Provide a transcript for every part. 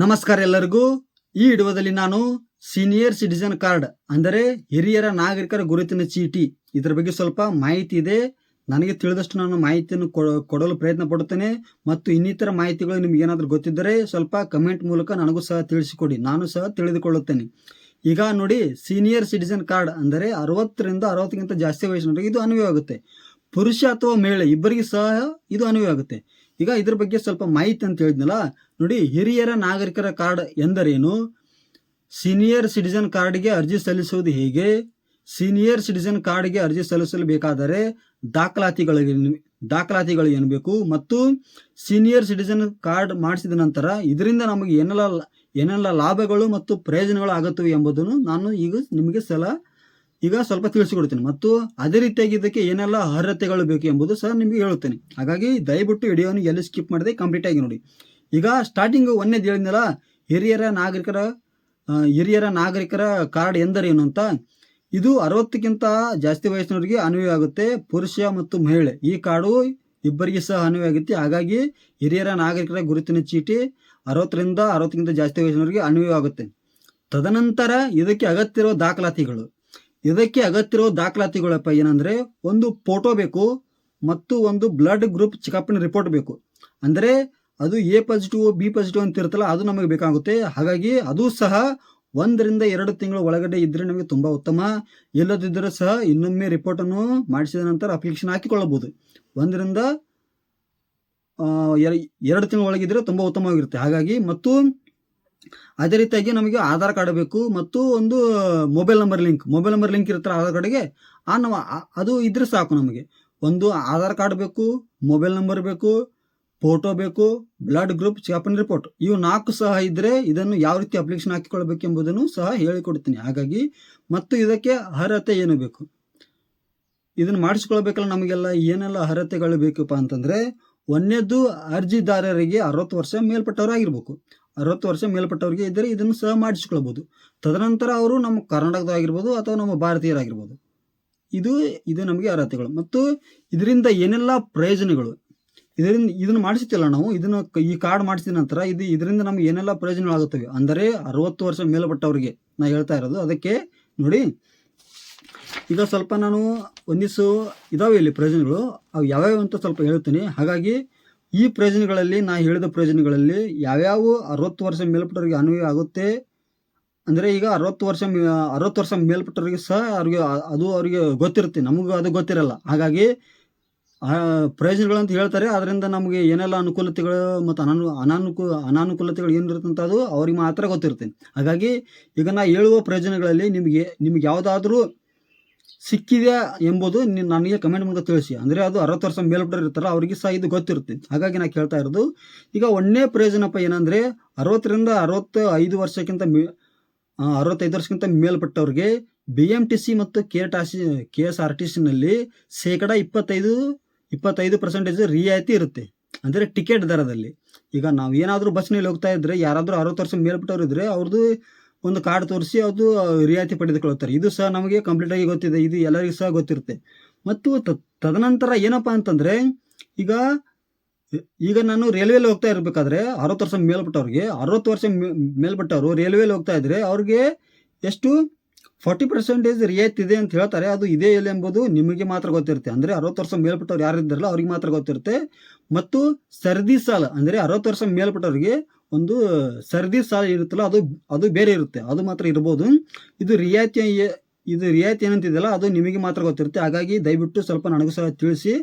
ನಮಸ್ಕಾರ ಎಲ್ಲರಿಗೂ. ಈ ವಿಡಿಯೋದಲ್ಲಿ ನಾನು ಸೀನಿಯರ್ ಸಿಟಿಜನ್ ಕಾರ್ಡ್, ಅಂದರೆ ಹಿರಿಯರ ನಾಗರಿಕರ ಗುರುತಿನ ಚೀಟಿ, ಇದರ ಬಗ್ಗೆ ಸ್ವಲ್ಪ ಮಾಹಿತಿ ಇದೆ. ನನಗೆ ತಿಳಿದಷ್ಟು ನಾನು ಮಾಹಿತಿಯನ್ನು ಕೊಡಲು ಪ್ರಯತ್ನ ಪಡುತ್ತೇನೆ. ಮತ್ತು ಇನ್ನಿತರ ಮಾಹಿತಿಗಳು ನಿಮ್ಗೆ ಏನಾದರೂ ಗೊತ್ತಿದ್ದರೆ ಸ್ವಲ್ಪ ಕಮೆಂಟ್ ಮೂಲಕ ನನಗೂ ಸಹ ತಿಳಿಸಿಕೊಡಿ. ನಾನು ಸಹ ತಿಳಿದುಕೊಳ್ಳುತ್ತೇನೆ. ಈಗ ನೋಡಿ, ಸೀನಿಯರ್ ಸಿಟಿಜನ್ ಕಾರ್ಡ್, ಅಂದರೆ ಅರವತ್ತರಿಂದ ಅರವತ್ತಕ್ಕಿಂತ ಜಾಸ್ತಿ ವಯಸ್ಸಿನವರಿಗೆ ಇದು ಅನ್ವಯವಾಗುತ್ತೆ ಪುರುಷ ಅಥವಾ ಮಹಿಳೆ, ಇಬ್ಬರಿಗೆ ಸಹ ಇದು ಅನ್ವಯವಾಗುತ್ತೆ ಈಗ ಇದ್ರ ಬಗ್ಗೆ ಸ್ವಲ್ಪ ಮಾಹಿತಿ ಅಂತ ಹೇಳಿದ್ನಲ್ಲ, ನೋಡಿ ಹಿರಿಯರ ನಾಗರಿಕರ ಕಾರ್ಡ್ ಎಂದರೇನು? ಸೀನಿಯರ್ ಸಿಟಿಜನ್ ಕಾರ್ಡ್ಗೆ ಅರ್ಜಿ ಸಲ್ಲಿಸುವುದು ಹೇಗೆ? ಸೀನಿಯರ್ ಸಿಟಿಜನ್ ಕಾರ್ಡ್ಗೆ ಅರ್ಜಿ ಸಲ್ಲಿಸಲು ಬೇಕಾದರೆ ದಾಖಲಾತಿಗಳು ಏನು- ದಾಖಲಾತಿಗಳು ಏನು ಬೇಕು? ಮತ್ತು ಸೀನಿಯರ್ ಸಿಟಿಜನ್ ಕಾರ್ಡ್ ಮಾಡಿಸಿದ ನಂತರ ಇದರಿಂದ ನಮಗೆ ಏನೆಲ್ಲ ಏನೆಲ್ಲ ಲಾಭಗಳು ಮತ್ತು ಪ್ರಯೋಜನಗಳು ಆಗುತ್ತವೆ ಎಂಬುದನ್ನು ನಾನು ಈಗ ನಿಮಗೆ ಸಲ ಈಗ ಸ್ವಲ್ಪ ತಿಳಿಸಿಕೊಡ್ತೇನೆ. ಮತ್ತು ಅದೇ ರೀತಿಯಾಗಿ ಇದಕ್ಕೆ ಏನೆಲ್ಲ ಅರ್ಹತೆಗಳು ಬೇಕು ಎಂಬುದು ಸಹ ನಿಮಗೆ ಹೇಳುತ್ತೇನೆ. ಹಾಗಾಗಿ ದಯವಿಟ್ಟು ವಿಡಿಯೋನ ಎಲ್ಲಿ ಸ್ಕಿಪ್ ಮಾಡದೆ ಕಂಪ್ಲೀಟ್ ಆಗಿ ನೋಡಿ. ಈಗ ಸ್ಟಾರ್ಟಿಂಗ್ ಒಂದೇ ಹೇಳಿದ್ನಲ್ಲ ಹಿರಿಯರ ನಾಗರಿಕರ ಹಿರಿಯರ ನಾಗರಿಕರ ಕಾರ್ಡ್ ಎಂದರೇನು ಅಂತ? ಇದು ಅರವತ್ತಕ್ಕಿಂತ ಜಾಸ್ತಿ ವಯಸ್ಸಿನವರಿಗೆ ಅನ್ವಯ ಆಗುತ್ತೆ. ಪುರುಷ ಮತ್ತು ಮಹಿಳೆ. ಈ ಕಾರ್ಡು ಇಬ್ಬರಿಗೆ ಸಹ ಅನ್ವಯ ಆಗುತ್ತೆ. ಹಾಗಾಗಿ ಹಿರಿಯರ ನಾಗರಿಕರ ಗುರುತಿನ ಚೀಟಿ ಅರವತ್ತರಿಂದ ಅರವತ್ತಕ್ಕಿಂತ ಜಾಸ್ತಿ ವಯಸ್ಸಿನವರಿಗೆ ಅನ್ವಯ ಆಗುತ್ತೆ. ತದನಂತರ ಇದಕ್ಕೆ ಅಗತ್ಯವಿರುವ ದಾಖಲಾತಿಗಳು. ಇದಕ್ಕೆ ಅಗತ್ಯ ಇರೋ ದಾಖಲಾತಿಗಳಪ್ಪ ಏನಂದ್ರೆ ಒಂದು ಫೋಟೋ ಬೇಕು ಮತ್ತು ಒಂದು ಬ್ಲಡ್ ಗ್ರೂಪ್ ಚೆಕಪ್ನ ರಿಪೋರ್ಟ್ ಬೇಕು. ಅಂದರೆ ಅದು ಎ ಪಾಸಿಟಿವ್ ಬಿ ಪಾಸಿಟಿವ್ ಅಂತ ಇರುತ್ತಲ್ಲ, ಅದು ನಮಗೆ ಬೇಕಾಗುತ್ತೆ. ಹಾಗಾಗಿ ಅದು ಸಹ ಒಂದರಿಂದ ಎರಡು ತಿಂಗಳ ಒಳಗಡೆ ಇದ್ದರೆ ನಮಗೆ ತುಂಬಾ ಉತ್ತಮ. ಇಲ್ಲದಿದ್ದರೆ ಸಹ ಇನ್ನೊಮ್ಮೆ ರಿಪೋರ್ಟನ್ನು ಮಾಡಿಸಿದ ನಂತರ ಅಪ್ಲಿಕೇಶನ್ ಹಾಕಿಕೊಳ್ಳಬಹುದು. ಒಂದರಿಂದ ಎರಡು ತಿಂಗಳ ಒಳಗಿದ್ರೆ ತುಂಬಾ ಉತ್ತಮವಾಗಿರುತ್ತೆ. ಹಾಗಾಗಿ ಮತ್ತು ಅದೇ ರೀತಿಯಾಗಿ ನಮಗೆ ಆಧಾರ್ ಕಾರ್ಡ್ ಬೇಕು ಮತ್ತು ಒಂದು mobile number link, mobile number link ಇರುತ್ತಲ್ಲ ಆಧಾರ್ ಕಾರ್ಡ್ಗೆ ಆ ನಾವು ಅದು ಇದ್ರೆ ಸಾಕು ನಮಗೆ. ಒಂದು ಆಧಾರ್ ಕಾರ್ಡ್ ಬೇಕು, ಮೊಬೈಲ್ ನಂಬರ್ ಬೇಕು, ಫೋಟೋ ಬೇಕು, ಬ್ಲಡ್ ಗ್ರೂಪ್ ಚಾಪನ್ ರಿಪೋರ್ಟ್ ಇವು ನಾಲ್ಕು ಸಹ ಇದ್ರೆ ಇದನ್ನು ಯಾವ ರೀತಿ ಅಪ್ಲಿಕೇಶನ್ ಹಾಕಿಕೊಳ್ಬೇಕು ಎಂಬುದನ್ನು ಸಹ ಹೇಳಿಕೊಡ್ತೀನಿ. ಹಾಗಾಗಿ ಮತ್ತು ಇದಕ್ಕೆ ಅರ್ಹತೆ ಏನು ಬೇಕು? ಇದನ್ನು ಮಾಡಿಸ್ಕೊಳ್ಬೇಕಲ್ಲ ನಮಗೆಲ್ಲ, ಏನೆಲ್ಲ ಅರ್ಹತೆಗಳು ಬೇಕಪ್ಪ ಅಂತಂದ್ರೆ ಒಂದನೇದು ಅರ್ಜಿದಾರರಿಗೆ ಅರವತ್ತು ವರ್ಷ ಮೇಲ್ಪಟ್ಟವರಾಗಿರ್ಬೇಕು. ಅರವತ್ತು ವರ್ಷ ಮೇಲ್ಪಟ್ಟವರಿಗೆ ಇದ್ದರೆ ಇದನ್ನು ಸಹ ಮಾಡಿಸ್ಕೊಳ್ಬೋದು ತದನಂತರ ಅವರು ನಮ್ಮ ಕರ್ನಾಟಕದಾಗಿರ್ಬೋದು ಅಥವಾ ನಮ್ಮ ಭಾರತೀಯರಾಗಿರ್ಬೋದು. ಇದು ಇದು ನಮಗೆ ಅರ್ಹತೆಗಳು. ಮತ್ತು ಇದರಿಂದ ಏನೆಲ್ಲ ಪ್ರಯೋಜನಗಳು? ಇದರಿಂದ, ಇದನ್ನು ಮಾಡಿಸುತ್ತಿಲ್ಲ ನಾವು? ಇದನ್ನು ಈ ಕಾರ್ಡ್ ಮಾಡಿಸಿದ ನಂತರ ಇದು, ಇದರಿಂದ ನಮ್ಗೆ ಏನೆಲ್ಲ ಪ್ರಯೋಜನಗಳಾಗುತ್ತವೆ? ಅಂದರೆ ಅರವತ್ತು ವರ್ಷ ಮೇಲ್ಪಟ್ಟವರಿಗೆ ನಾ ಹೇಳ್ತಾ ಇರೋದು. ಅದಕ್ಕೆ ನೋಡಿ, ಈಗ ಸ್ವಲ್ಪ ನಾನು ಒಂದಿಷ್ಟು ಇದಾವೆ ಇಲ್ಲಿ ಪ್ರಯೋಜನಗಳು. ಅವು ಯಾವ್ಯಾವ ಅಂತ ಸ್ವಲ್ಪ ಹೇಳ್ತೀನಿ ಹಾಗಾಗಿ ಈ ಪ್ರಯೋಜನಗಳಲ್ಲಿ, ನಾ ಹೇಳಿದ ಪ್ರಯೋಜನಗಳಲ್ಲಿ ಯಾವ್ಯಾವ ಅರವತ್ತು ವರ್ಷ ಮೇಲ್ಪಟ್ಟವರಿಗೆ ಅನ್ವಯ ಆಗುತ್ತೆ, ಅಂದರೆ ಈಗ ಅರವತ್ತು ವರ್ಷ ಅರವತ್ತು ವರ್ಷ ಮೇಲ್ಪಟ್ಟವರಿಗೆ ಸಹ ಅವ್ರಿಗೆ ಅದು ಅವರಿಗೆ ಗೊತ್ತಿರುತ್ತೆ, ನಮಗೂ ಅದು ಗೊತ್ತಿರಲ್ಲ. ಹಾಗಾಗಿ ಪ್ರಯೋಜನಗಳಂತ ಹೇಳ್ತಾರೆ ಅದರಿಂದ ನಮಗೆ ಏನೆಲ್ಲ ಅನುಕೂಲತೆಗಳು ಮತ್ತು ಅನಾನು, ಅನಾನುಕೂ, ಅನಾನುಕೂಲತೆಗಳು ಏನಿರುತ್ತೆ ಅಂತ ಅದು ಅವ್ರಿಗೆ ಮಾತ್ರ ಗೊತ್ತಿರುತ್ತೆ. ಹಾಗಾಗಿ, ಈಗ ನಾ ಹೇಳುವ ಪ್ರಯೋಜನಗಳಲ್ಲಿ ನಿಮಗೆ, ನಿಮ್ಗೆ ಯಾವುದಾದ್ರೂ ಸಿಕ್ಕಿದೆ ಎಂಬುದು ನನಗೆ ಕಮೆಂಟ್ ಮೂಲಕ ತಿಳಿಸಿ. ಅಂದರೆ ಅದು ಅರವತ್ತು ವರ್ಷ ಮೇಲ್ಪಟ್ಟರು ಇರ್ತಾರ ಅವರಿಗೆ ಸಹ ಇದು ಗೊತ್ತಿರುತ್ತೆ ಹಾಗಾಗಿ ನಾನು ಕೇಳ್ತಾ ಇರೋದು, ಈಗ ಒಂದನೇ ಪ್ರಯೋಜನಪ್ಪ ಏನಂದರೆ ಅರವತ್ತರಿಂದ ಅರವತ್ತು ಐದು ವರ್ಷಕ್ಕಿಂತ ಮೇ ಅರವತ್ತೈದು ವರ್ಷಕ್ಕಿಂತ ಮೇಲ್ಪಟ್ಟವ್ರಿಗೆ ಬಿ ಎಂ ಟಿ ಸಿ ಮತ್ತು K T C K S R T ಸಿನಲ್ಲಿ ಶೇಕಡ ಇಪ್ಪತ್ತೈದು ಇಪ್ಪತ್ತೈದು ಪರ್ಸೆಂಟೇಜ್ ರಿಯಾಯಿತಿ ಇರುತ್ತೆ. ಅಂದರೆ ಟಿಕೆಟ್ ದರದಲ್ಲಿ. ಈಗ ನಾವು ಏನಾದರೂ ಬಸ್ನಲ್ಲಿ ಹೋಗ್ತಾ ಇದ್ರೆ, ಯಾರಾದರೂ ಅರವತ್ತು ವರ್ಷ ಮೇಲ್ಪಟ್ಟವ್ರು ಇದ್ರೆ ಅವ್ರದ್ದು ಒಂದು ಕಾರ್ಡ್ ತೋರಿಸಿ ಅದು ರಿಯಾಯಿತಿ ಪಡೆದುಕೊಳ್ಳುತ್ತಾರೆ. ಇದು ಸಹ ನಮಗೆ ಕಂಪ್ಲೀಟ್ ಆಗಿ ಗೊತ್ತಿದೆ. ಇದು ಎಲ್ಲರಿಗೂ ಸಹ ಗೊತ್ತಿರುತ್ತೆ. ಮತ್ತು ತದನಂತರ ಏನಪ್ಪ ಅಂತಂದ್ರೆ, ಈಗ ಈಗ ನಾನು ರೈಲ್ವೆಲಿ ಹೋಗ್ತಾ ಇರಬೇಕಾದ್ರೆ ಅರವತ್ತು ವರ್ಷ ಮೇಲ್ಪಟ್ಟವ್ರಿಗೆ, ಅರವತ್ತು ವರ್ಷ ಮೇಲ್ಪಟ್ಟವರು ರೈಲ್ವೆಲಿ ಹೋಗ್ತಾ ಇದ್ರೆ ಅವ್ರಿಗೆ ಎಷ್ಟು? ಫಾರ್ಟಿ ಪರ್ಸೆಂಟೇಜ್ ರಿಯಾಯಿತಿ ಇದೆ ಅಂತ ಹೇಳ್ತಾರೆ. ಅದು ಇದೆ ಇಲ್ಲ ಎಂಬುದು ನಿಮಗೆ ಮಾತ್ರ ಗೊತ್ತಿರುತ್ತೆ. ಅಂದರೆ ಅರವತ್ತು ವರ್ಷ ಮೇಲ್ಪಟ್ಟವ್ರು ಯಾರು ಇದ್ದಾರಲ್ಲ ಅವ್ರಿಗೆ ಮಾತ್ರ ಗೊತ್ತಿರುತ್ತೆ. ಮತ್ತು ಸರ್ದಿ ಸಾಲ, ಅಂದರೆ ಅರವತ್ತು ವರ್ಷ ಮೇಲ್ಪಟ್ಟವ್ರಿಗೆ ಒಂದು ಸರ್ದಿ ಸಾಲ ಇರುತ್ತಲ್ಲ, ಅದು ಅದು ಬೇರೆ ಇರುತ್ತೆ. ಅದು ಮಾತ್ರ ಇರ್ಬೋದು. ಇದು ರಿಯಾಯಿತಿ ಇದು ರಿಯಾಯಿತಿ ಏನಂತಿದೆಯಲ್ಲ, ಅದು ನಿಮಗೆ ಮಾತ್ರ ಗೊತ್ತಿರುತ್ತೆ. ಹಾಗಾಗಿ ದಯವಿಟ್ಟು ಸ್ವಲ್ಪ ನನಗೂ ಸಹ ತಿಳಿಸಿ.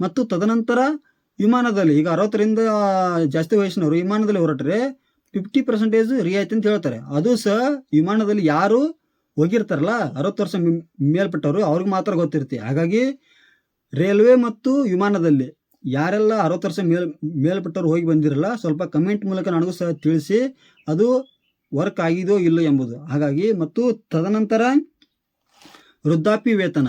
ಮತ್ತು ತದನಂತರ ವಿಮಾನದಲ್ಲಿ, ಈಗ ಅರವತ್ತರಿಂದ ಜಾಸ್ತಿ ವಯಸ್ಸಿನವರು ವಿಮಾನದಲ್ಲಿ ಹೊರಟ್ರೆ ಫಿಫ್ಟಿ ಪರ್ಸೆಂಟೇಜ್ ರಿಯಾಯಿತಿ ಅಂತ ಹೇಳ್ತಾರೆ. ಅದು ಸಹ ವಿಮಾನದಲ್ಲಿ ಯಾರು ಹೋಗಿರ್ತಾರಲ್ಲ, ಅರವತ್ತು ವರ್ಷ ಮೇಲ್ಪಟ್ಟವರು, ಅವ್ರಿಗೆ ಮಾತ್ರ ಗೊತ್ತಿರುತ್ತೆ. ಹಾಗಾಗಿ ರೈಲ್ವೆ ಮತ್ತು ವಿಮಾನದಲ್ಲಿ ಯಾರೆಲ್ಲ ಅರವತ್ತು ವರ್ಷ ಮೇಲ್, ಮೇಲ್ಪಟ್ಟವ್ರು ಹೋಗಿ ಬಂದಿರಲ್ಲ, ಸ್ವಲ್ಪ ಕಮೆಂಟ್ ಮೂಲಕ ನನಗೂ ಸಹ ತಿಳಿಸಿ, ಅದು ವರ್ಕ್ ಆಗಿದೋ ಇಲ್ಲೋ ಎಂಬುದು. ಹಾಗಾಗಿ ಮತ್ತು ತದನಂತರ ವೃದ್ಧಾಪ್ಯ ವೇತನ.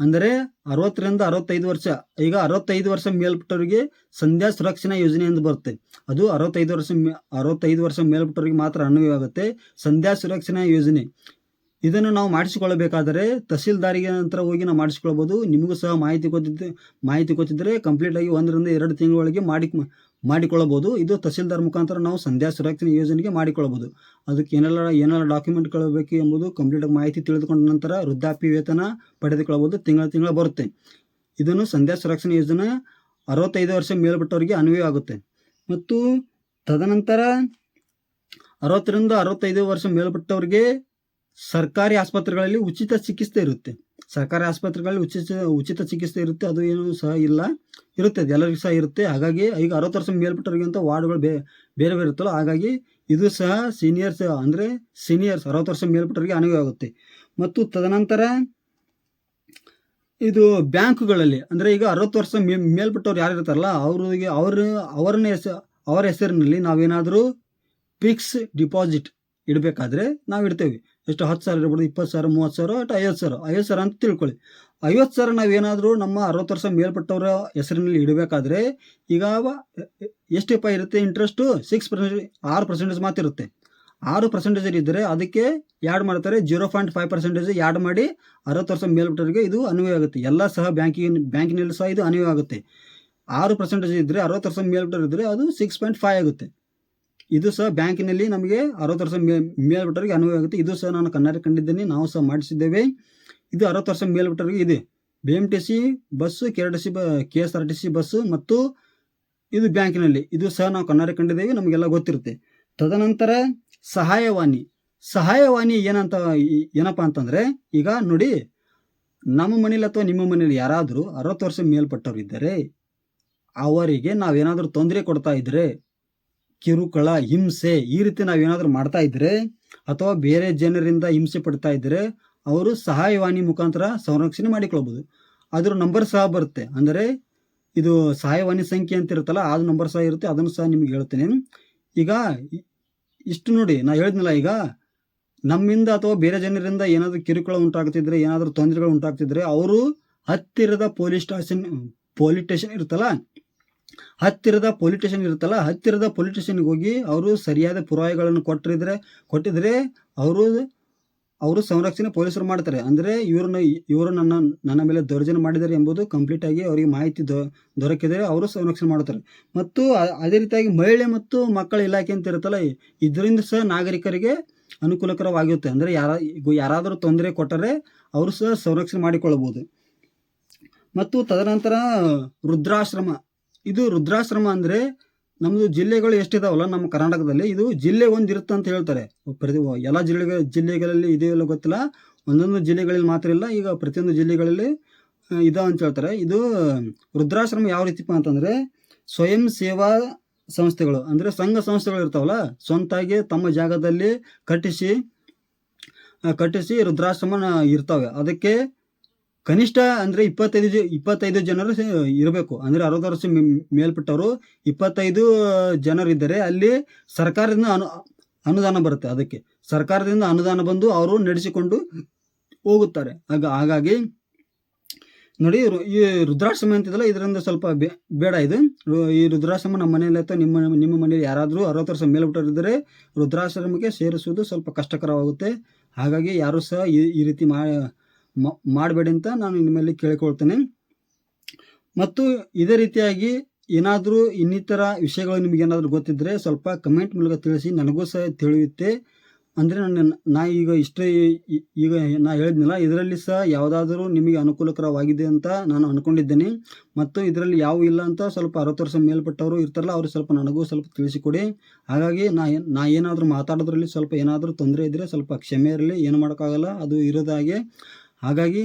ಅಂದರೆ ಅರವತ್ತರಿಂದ ಅರವತ್ತೈದು ವರ್ಷ, ಈಗ ಅರವತ್ತೈದು ವರ್ಷ ಮೇಲ್ಪಟ್ಟವರಿಗೆ ಸಂಧ್ಯಾ ಸುರಕ್ಷಣಾ ಯೋಜನೆ ಎಂದು ಬರುತ್ತೆ. ಅದು ಅರವತ್ತೈದು ವರ್ಷ ಮೇ- ಅರವತ್ತೈದು ವರ್ಷ ಮೇಲ್ಪಟ್ಟವರಿಗೆ ಮಾತ್ರ ಅನ್ವಯವಾಗುತ್ತೆ. ಸಂಧ್ಯಾ ಸುರಕ್ಷಣಾ ಯೋಜನೆ. ಇದನ್ನು ನಾವು ಮಾಡಿಸಿಕೊಳ್ಳಬೇಕಾದರೆ ತಹಸೀಲ್ದಾರಿಗೆ ನಂತರ ಹೋಗಿ ನಾವು ಮಾಡಿಸಿಕೊಳ್ಬೋದು. ನಿಮಗೂ ಸಹ ಮಾಹಿತಿ ಗೊತ್ತಿದ್ದ ಮಾಹಿತಿ ಗೊತ್ತಿದ್ದರೆ ಕಂಪ್ಲೀಟ್ ಆಗಿ ಒಂದರಿಂದ ಎರಡು ತಿಂಗಳೊಳಗೆ ಮಾಡಿ ಮಾಡಿಕೊಳ್ಳಬಹುದು. ಇದು ತಹಸೀಲ್ದಾರ್ ಮುಖಾಂತರ ನಾವು ಸಂಧ್ಯಾ ಸುರಕ್ಷಣೆ ಯೋಜನೆಗೆ ಮಾಡಿಕೊಳ್ಳಬಹುದು. ಅದಕ್ಕೆ ಏನೆಲ್ಲ ಏನೆಲ್ಲ ಡಾಕ್ಯುಮೆಂಟ್ಗಳು ಬೇಕು ಎಂಬುದು ಕಂಪ್ಲೀಟ್ ಮಾಹಿತಿ ತಿಳಿದುಕೊಂಡ ನಂತರ ವೃದ್ಧಾಪ್ಯ ವೇತನ ಪಡೆದುಕೊಳ್ಳಬಹುದು. ತಿಂಗಳ ತಿಂಗಳ ಬರುತ್ತೆ. ಇದನ್ನು ಸಂಧ್ಯಾ ಸುರಕ್ಷಣೆ ಯೋಜನೆ ಅರವತ್ತೈದು ವರ್ಷ ಮೇಲ್ಪಟ್ಟವರಿಗೆ ಅನ್ವಯ ಆಗುತ್ತೆ. ಮತ್ತು ತದನಂತರ ಅರವತ್ತರಿಂದ ಅರವತ್ತೈದು ವರ್ಷ ಮೇಲ್ಪಟ್ಟವರಿಗೆ ಸರ್ಕಾರಿ ಆಸ್ಪತ್ರೆಗಳಲ್ಲಿ ಉಚಿತ ಚಿಕಿತ್ಸೆ ಇರುತ್ತೆ. ಸರ್ಕಾರಿ ಆಸ್ಪತ್ರೆಗಳಲ್ಲಿ ಉಚಿತ ಉಚಿತ ಚಿಕಿತ್ಸೆ ಇರುತ್ತೆ, ಅದು ಏನು ಸಹ ಇಲ್ಲ. ಇರುತ್ತೆ ಎಲ್ಲರಿಗೂ ಸಹ ಇರುತ್ತೆ. ಹಾಗಾಗಿ ಈಗ ಅರವತ್ತು ವರ್ಷ ಮೇಲ್ಪಟ್ಟವರಿಗೆಂತ ವಾರ್ಡ್ಗಳು ಬೇ, ಬೇರೆ ಬೇರೆ ಇರುತ್ತಲ್ಲ, ಹಾಗಾಗಿ ಇದು ಸಹ ಸೀನಿಯರ್ಸ್, ಅಂದರೆ ಸೀನಿಯರ್ಸ್, ಅರವತ್ತು ವರ್ಷ ಮೇಲ್ಪಟ್ಟವರಿಗೆ ಅನ್ವಯ ಆಗುತ್ತೆ. ಮತ್ತು ತದನಂತರ ಇದು ಬ್ಯಾಂಕುಗಳಲ್ಲಿ, ಅಂದರೆ ಈಗ ಅರವತ್ತು ವರ್ಷ ಮೇ, ಮೇಲ್ಪಟ್ಟವ್ರು ಯಾರು ಇರ್ತಾರಲ್ಲ, ಅವ್ರಿಗೆ, ಅವ್ರ, ಅವರನ್ನ ಹೆಸ, ಅವರ ಹೆಸರಿನಲ್ಲಿ ನಾವೇನಾದರೂ ಫಿಕ್ಸ್ ಡಿಪಾಸಿಟ್ ಇಡಬೇಕಾದ್ರೆ ನಾವು ಇಡ್ತೇವೆ ಎಷ್ಟು ಹತ್ತು ಸಾವಿರ ಇರ್ಬೋದು, ಇಪ್ಪತ್ತು ಸಾವಿರ, ಮೂವತ್ತು ಸಾವಿರ, ಒಟ್ಟು ಐವತ್ತು ಸಾವಿರ. ಐವತ್ತು ಸಾವಿರ ಅಂತ ತಿಳ್ಕೊಳ್ಳಿ. ಐವತ್ತು ಸಾವಿರ ನಾವೇನಾದರೂ ನಮ್ಮ ಅರವತ್ತು ವರ್ಷ ಮೇಲ್ಪಟ್ಟವರ ಹೆಸರಿನಲ್ಲಿ ಇಡಬೇಕಾದ್ರೆ ಈಗ ಎಷ್ಟು ರೂಪಾಯಿ ಇರುತ್ತೆ? ಇಂಟ್ರೆಸ್ಟು ಸಿಕ್ಸ್ ಪರ್ಸೆಂಟೇಜ್ ಆರು ಪರ್ಸೆಂಟೇಜ್ ಮಾತ್ರ ಇರುತ್ತೆ. ಆರು ಪರ್ಸೆಂಟೇಜ್ ಇದ್ದರೆ ಅದಕ್ಕೆ ಯಾಡ್ ಮಾಡ್ತಾರೆ zero point five percentage add ಮಾಡಿ ಅರವತ್ತು ವರ್ಷ ಮೇಲ್ಪಟ್ಟವರಿಗೆ ಇದು ಅನ್ವಯ ಆಗುತ್ತೆ. ಎಲ್ಲ ಸಹ ಬ್ಯಾಂಕಿನ, ಬ್ಯಾಂಕಿನಲ್ಲಿ ಸಹ ಇದು ಅನ್ವಯ ಆಗುತ್ತೆ. ಆರು ಪರ್ಸೆಂಟೇಜ್ ಇದ್ದರೆ, ಅರವತ್ತು ವರ್ಷ ಮೇಲ್ಪಟ್ಟರು ಇದ್ದರೆ ಅದು ಸಿಕ್ಸ್ ಪಾಯಿಂಟ್ ಫೈವ್ ಆಗುತ್ತೆ. ಇದು ಸಹ ಬ್ಯಾಂಕಿನಲ್ಲಿ ನಮಗೆ ಅರವತ್ತು ವರ್ಷ ಮೇಲ್ಬಿಟ್ಟವರಿಗೆ ಅನ್ವಯ ಆಗುತ್ತೆ. ಇದು ಸಹ ನಾನು ಕನ್ನಡ ಕಂಡಿದ್ದೇನೆ, ನಾವು ಸಹ ಮಾಡಿಸಿದ್ದೇವೆ. ಇದು ಅರವತ್ತು ವರ್ಷ ಮೇಲ್ಬಿಟ್ಟವರಿಗೆ ಇದೆ. B M T C bus, K R T C K S R T C bus ಮತ್ತು ಇದು ಬ್ಯಾಂಕಿನಲ್ಲಿ. ಇದು ಸಹ ನಾವು ಕನ್ನಡ ಕಂಡಿದ್ದೇವೆ, ನಮಗೆಲ್ಲ ಗೊತ್ತಿರುತ್ತೆ. ತದನಂತರ ಸಹಾಯವಾಣಿ. ಸಹಾಯವಾಣಿ ಏನಂತ ಏನಪ್ಪ ಅಂತಂದರೆ, ಈಗ ನೋಡಿ, ನಮ್ಮ ಮನೇಲಿ ಅಥವಾ ನಿಮ್ಮ ಮನೇಲಿ ಯಾರಾದರೂ ಅರವತ್ತು ವರ್ಷ ಮೇಲ್ಪಟ್ಟವರು ಇದ್ದರೆ ಅವರಿಗೆ ನಾವೇನಾದರೂ ತೊಂದರೆ ಕೊಡ್ತಾ ಇದ್ದರೆ ಕಿರುಕುಳ, ಹಿಂಸೆ ಈ ರೀತಿ ನಾವೇನಾದರೂ ಮಾಡ್ತಾ ಇದ್ದರೆ ಅಥವಾ ಬೇರೆ ಜನರಿಂದ ಹಿಂಸೆ ಪಡ್ತಾ ಇದ್ದರೆ ಅವರು ಸಹಾಯವಾಣಿ ಮುಖಾಂತರ ಸಂರಕ್ಷಣೆ ಮಾಡಿಕೊಳ್ಬೋದು. ಅದ್ರ ನಂಬರ್ ಸಹ ಬರುತ್ತೆ. ಅಂದರೆ ಇದು ಸಹಾಯವಾಣಿ ಸಂಖ್ಯೆ ಅಂತ ಇರುತ್ತಲ್ಲ, ಅದು ನಂಬರ್ ಸಹ ಇರುತ್ತೆ, ಅದನ್ನು ಸಹ ನಿಮಗೆ ಹೇಳ್ತೇನೆ. ಈಗ ಇಷ್ಟು ನೋಡಿ, ನಾ ಹೇಳಿದ್ನಲ್ಲ ಈಗ, ನಮ್ಮಿಂದ ಅಥವಾ ಬೇರೆ ಜನರಿಂದ ಏನಾದರೂ ಕಿರುಕುಳ ಉಂಟಾಗ್ತಿದ್ರೆ, ಏನಾದರೂ ತೊಂದರೆಗಳು ಉಂಟಾಗ್ತಿದ್ರೆ, ಅವರು ಹತ್ತಿರದ ಪೊಲೀಸ್ ಸ್ಟೇಷನ್ ಪೊಲೀಸ್ ಸ್ಟೇಷನ್ ಇರುತ್ತಲ್ಲ ಹತ್ತಿರದ ಪೊಲೀಸ್ ಇರುತ್ತಲ್ಲ, ಹತ್ತಿರದ ಪೊಲೀಸ್ ಹೋಗಿ ಅವರು ಸರಿಯಾದ ಪುರಾವೆಗಳನ್ನು ಕೊಟ್ಟಿದ್ರೆ ಕೊಟ್ಟಿದ್ರೆ ಅವರು ಅವರು ಸಂರಕ್ಷಣೆ ಪೊಲೀಸರು ಮಾಡ್ತಾರೆ. ಅಂದರೆ ಇವ್ರನ್ನ, ಇವರು ನನ್ನ ನನ್ನ ಮೇಲೆ ದೌರ್ಜನ್ಯ ಮಾಡಿದ್ದಾರೆ ಎಂಬುದು ಕಂಪ್ಲೀಟ್ ಆಗಿ ಅವರಿಗೆ ಮಾಹಿತಿ ದೊ, ದೊರಕಿದರೆ ಅವರು ಸಂರಕ್ಷಣೆ ಮಾಡ್ತಾರೆ. ಮತ್ತು ಅದೇ ರೀತಿಯಾಗಿ ಮಹಿಳೆ ಮತ್ತು ಮಕ್ಕಳ ಇಲಾಖೆ ಅಂತ ಇರುತ್ತಲ್ಲ, ಇದರಿಂದ ಸಹ ನಾಗರಿಕರಿಗೆ ಅನುಕೂಲಕರವಾಗಿರುತ್ತೆ ಅಂದರೆ ಯಾರ ಯಾರಾದರೂ ತೊಂದರೆ ಕೊಟ್ಟರೆ ಅವರು ಸಹ ಸಂರಕ್ಷಣೆ ಮಾಡಿಕೊಳ್ಳಬಹುದು. ಮತ್ತು ತದನಂತರ ವೃದ್ಧಾಶ್ರಮ ಇದು ರುದ್ರಾಶ್ರಮ ಅಂದರೆ ನಮ್ಮದು ಜಿಲ್ಲೆಗಳು ಎಷ್ಟಿದಾವಲ್ಲ ನಮ್ಮ ಕರ್ನಾಟಕದಲ್ಲಿ, ಇದು ಜಿಲ್ಲೆ ಒಂದಿರುತ್ತೆ ಅಂತ ಹೇಳ್ತಾರೆ. ಪ್ರತಿ ಎಲ್ಲ ಜಿಲ್ಲೆಗಳ ಜಿಲ್ಲೆಗಳಲ್ಲಿ ಇದೆಯಲ್ಲ ಗೊತ್ತಿಲ್ಲ. ಒಂದೊಂದು ಜಿಲ್ಲೆಗಳಲ್ಲಿ ಮಾತ್ರ ಇಲ್ಲ, ಈಗ ಪ್ರತಿಯೊಂದು ಜಿಲ್ಲೆಗಳಲ್ಲಿ ಇದ ಅಂತ ಹೇಳ್ತಾರೆ. ಇದು ರುದ್ರಾಶ್ರಮ ಯಾವ ರೀತಿಪ್ಪ ಅಂತಂದರೆ ಸ್ವಯಂ ಸೇವಾ ಸಂಸ್ಥೆಗಳು, ಅಂದರೆ ಸಂಘ ಸಂಸ್ಥೆಗಳು ಇರ್ತಾವಲ್ಲ, ಸ್ವಂತಾಗಿ ತಮ್ಮ ಜಾಗದಲ್ಲಿ ಕಟ್ಟಿಸಿ ಕಟ್ಟಿಸಿ ರುದ್ರಾಶ್ರಮ ಇರ್ತವೆ. ಅದಕ್ಕೆ ಕನಿಷ್ಠ ಅಂದರೆ ಇಪ್ಪತ್ತೈದು ಜ ಇಪ್ಪತ್ತೈದು ಜನರು ಇರಬೇಕು. ಅಂದರೆ ಅರವತ್ತು ವರ್ಷ ಮೇಲ್ಪಟ್ಟವರು ಇಪ್ಪತ್ತೈದು ಜನರಿದ್ದರೆ ಅಲ್ಲಿ ಸರ್ಕಾರದಿಂದ ಅನು ಅನುದಾನ ಬರುತ್ತೆ ಅದಕ್ಕೆ. ಸರ್ಕಾರದಿಂದ ಅನುದಾನ ಬಂದು ಅವರು ನಡೆಸಿಕೊಂಡು ಹೋಗುತ್ತಾರೆ. ಆಗ ಹಾಗಾಗಿ ನೋಡಿ ಈ ರುದ್ರಾಶ್ರಮ ಅಂತಿದಲ್ಲ, ಇದರಿಂದ ಸ್ವಲ್ಪ ಬೇಡ ಇದು. ಈ ರುದ್ರಾಶ್ರಮ ನಮ್ಮ ಮನೆಯಲ್ಲಿ ಅಥವಾ ನಿಮ್ಮ ನಿಮ್ಮ ಮನೆಯಲ್ಲಿ ಯಾರಾದರೂ ಅರವತ್ತು ವರ್ಷ ಮೇಲ್ಪಟ್ಟರಿದ್ದರೆ ರುದ್ರಾಶ್ರಮಕ್ಕೆ ಸೇರಿಸುವುದು ಸ್ವಲ್ಪ ಕಷ್ಟಕರವಾಗುತ್ತೆ. ಹಾಗಾಗಿ ಯಾರೂ ಸಹ ಈ ಈ ರೀತಿ ಮ- ಮಾಡಬೇಡಿ ಅಂತ ನಾನು ನಿಮ್ಮಲ್ಲಿ ಕೇಳಿಕೊಳ್ತೇನೆ. ಮತ್ತು ಇದೇ ರೀತಿಯಾಗಿ ಏನಾದರೂ ಇನ್ನಿತರ ವಿಷಯಗಳು ನಿಮಗೆ ಏನಾದರೂ ಗೊತ್ತಿದ್ದರೆ ಸ್ವಲ್ಪ ಕಮೆಂಟ್ ಮೂಲಕ ತಿಳಿಸಿ, ನನಗೂ ಸಹ ತಿಳಿಯುತ್ತೆ. ಅಂದರೆ ನನ್ನ, ನಾ ಈಗ ಇಷ್ಟೇ ಈಗ ನಾ ಹೇಳಿದ್ನಲ್ಲ, ಇದರಲ್ಲಿ ಸಹ ಯಾವುದಾದರೂ ನಿಮಗೆ ಅನುಕೂಲಕರವಾಗಿದೆ ಅಂತ ನಾನು ಅಂದ್ಕೊಂಡಿದ್ದೇನೆ ಮತ್ತು ಇದರಲ್ಲಿ ಯಾವ ಇಲ್ಲ ಅಂತ ಸ್ವಲ್ಪ ಅರವತ್ತು ವರ್ಷ ಮೇಲ್ಪಟ್ಟವರು ಇರ್ತಾರಲ್ಲ ಅವರು ಸ್ವಲ್ಪ ನನಗೂ ಸ್ವಲ್ಪ ತಿಳಿಸಿಕೊಡಿ. ಹಾಗಾಗಿ ನಾ ನಾ ಏನಾದರೂ ಮಾತಾಡೋದ್ರಲ್ಲಿ ಸ್ವಲ್ಪ ಏನಾದರೂ ತೊಂದರೆ ಇದ್ದರೆ ಸ್ವಲ್ಪ ಕ್ಷಮೆ ಇರಲಿ, ಏನು ಮಾಡೋಕ್ಕಾಗಲ್ಲ, ಅದು ಇರೋದಾಗೆ. ಹಾಗಾಗಿ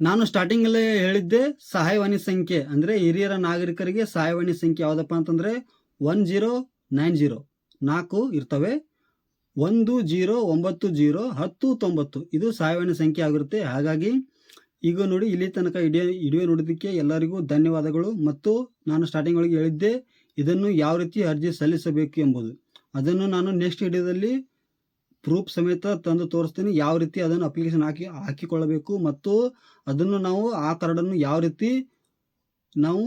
ನಾನು ಸ್ಟಾರ್ಟಿಂಗಲ್ಲೇ ಹೇಳಿದ್ದೆ ಸಹಾಯವಾಣಿ ಸಂಖ್ಯೆ, ಅಂದರೆ ಹಿರಿಯರ ನಾಗರಿಕರಿಗೆ ಸಹಾಯವಾಣಿ ಸಂಖ್ಯೆ ಯಾವುದಪ್ಪ ಅಂತಂದರೆ ಒನ್ ಜೀರೋ ನೈನ್ ಜೀರೋ ನಾಲ್ಕು ಇರ್ತವೆ. ಒಂದು ಜೀರೋ ಒಂಬತ್ತು ಜೀರೋ ಹತ್ತು ತೊಂಬತ್ತು. ಇದು ಸಹಾಯವಾಣಿ ಸಂಖ್ಯೆ ಆಗಿರುತ್ತೆ. ಹಾಗಾಗಿ ಈಗ ನೋಡಿ ಇಲ್ಲಿ ತನಕ ಇಡಿಯೋ ವಿಡಿಯೋ ನೋಡೋದಕ್ಕೆ ಎಲ್ಲರಿಗೂ ಧನ್ಯವಾದಗಳು. ಮತ್ತು ನಾನು ಸ್ಟಾರ್ಟಿಂಗ್ ಒಳಗೆ ಹೇಳಿದ್ದೆ ಇದನ್ನು ಯಾವ ರೀತಿ ಅರ್ಜಿ ಸಲ್ಲಿಸಬೇಕು ಎಂಬುದು. ಅದನ್ನು ನಾನು ನೆಕ್ಸ್ಟ್ ವಿಡಿಯೋದಲ್ಲಿ ಪ್ರೂಫ್ ಸಮೇತ ತಂದು ತೋರಿಸ್ತೀನಿ. ಯಾವ ರೀತಿ ಅದನ್ನು ಅಪ್ಲಿಕೇಶನ್ ಹಾಕಿ, ಹಾಕಿಕೊಳ್ಳಬೇಕು ಮತ್ತು ಅದನ್ನು ನಾವು ಆ ಕಾರ್ಡನ್ನು ಯಾವ ರೀತಿ ನಾವು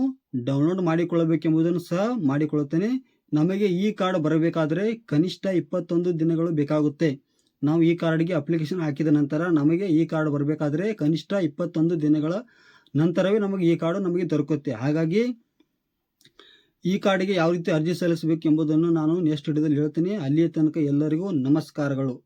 ಡೌನ್ಲೋಡ್ ಮಾಡಿಕೊಳ್ಳಬೇಕೆಂಬುದನ್ನು ಸಹ ಮಾಡಿಕೊಳ್ಳುತ್ತೇನೆ. ನಮಗೆ ಈ ಕಾರ್ಡ್ ಬರಬೇಕಾದರೆ ಕನಿಷ್ಠ ಇಪ್ಪತ್ತೊಂದು ದಿನಗಳು ಬೇಕಾಗುತ್ತೆ. ನಾವು ಈ ಕಾರ್ಡ್ಗೆ ಅಪ್ಲಿಕೇಶನ್ ಹಾಕಿದ ನಂತರ ನಮಗೆ ಈ ಕಾರ್ಡ್ ಬರಬೇಕಾದರೆ ಕನಿಷ್ಠ ಇಪ್ಪತ್ತೊಂದು ದಿನಗಳ ನಂತರವೇ ನಮಗೆ ಈ ಕಾರ್ಡು ನಮಗೆ ದೊರಕುತ್ತೆ. ಹಾಗಾಗಿ ಈ ಕಾರ್ಡಿಗೆ ಯಾವ ರೀತಿ ಅರ್ಜಿ ಸಲ್ಲಿಸಬೇಕು ಎಂಬುದನ್ನು ನಾನು ನೆಕ್ಸ್ಟ್ ವಿಡಿಯೋದಲ್ಲಿ ಹೇಳ್ತೀನಿ. ಅಲ್ಲಿಯ ತನಕ ಎಲ್ಲರಿಗೂ ನಮಸ್ಕಾರಗಳು.